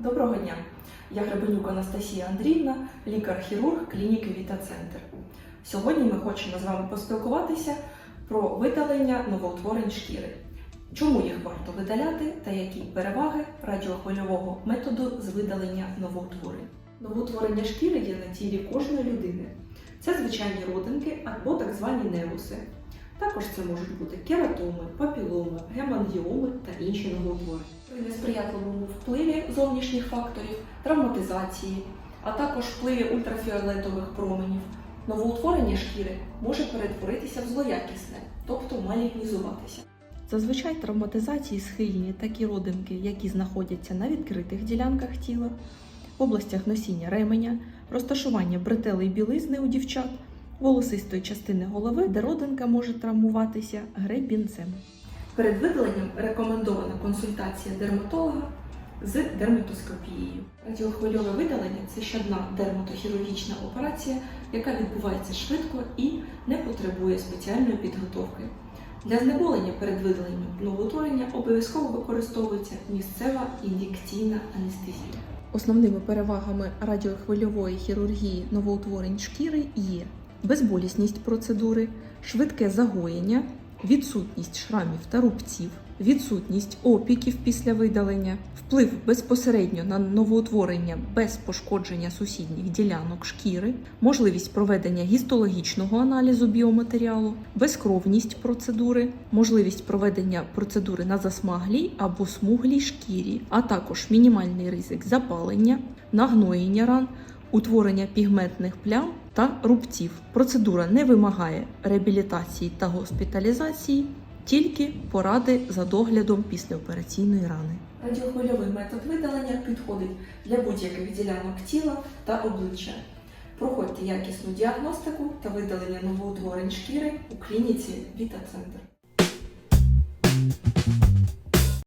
Доброго дня! Я Гребенюк Анастасія Андріївна, лікар-хірург клініки Віта-Центр. Сьогодні ми хочемо з вами поспілкуватися про видалення новоутворень шкіри. Чому їх варто видаляти та які переваги радіохвильового методу з видалення новоутворень? Новоутворення шкіри є на тілі кожної людини. Це звичайні родинки або так звані невуси. Також це можуть бути кератоми, папіломи, гемангіоми та інші новоутворення. При несприятливому впливі зовнішніх факторів, травматизації, а також впливі ультрафіолетових променів, новоутворення шкіри може перетворитися в злоякісне, тобто малігнізуватися. Зазвичай травматизації схильні такі родинки, які знаходяться на відкритих ділянках тіла, в областях носіння ременя, розташування бретелей білизни у дівчат, волосистої частини голови, де родинка може травмуватися гребінцем. Перед видаленням рекомендована консультація дерматолога з дерматоскопією. Радіохвильове видалення це ще одна дерматохірургічна операція, яка відбувається швидко і не потребує спеціальної підготовки. Для знеболення перед видаленням новоутворення обов'язково використовується місцева ін'єкційна анестезія. Основними перевагами радіохвильової хірургії новоутворень шкіри є безболісність процедури, швидке загоєння, відсутність шрамів та рубців, відсутність опіків після видалення, вплив безпосередньо на новоутворення без пошкодження сусідніх ділянок шкіри, можливість проведення гістологічного аналізу біоматеріалу, безкровність процедури, можливість проведення процедури на засмаглій або смуглій шкірі, а також мінімальний ризик запалення, нагноєння ран, утворення пігментних плям та рубців. Процедура не вимагає реабілітації та госпіталізації, тільки поради за доглядом післяопераційної рани. Радіохвильовий метод видалення підходить для будь-яких ділянок тіла та обличчя. Проходьте якісну діагностику та видалення новоутворень шкіри у клініці Віта-Центр.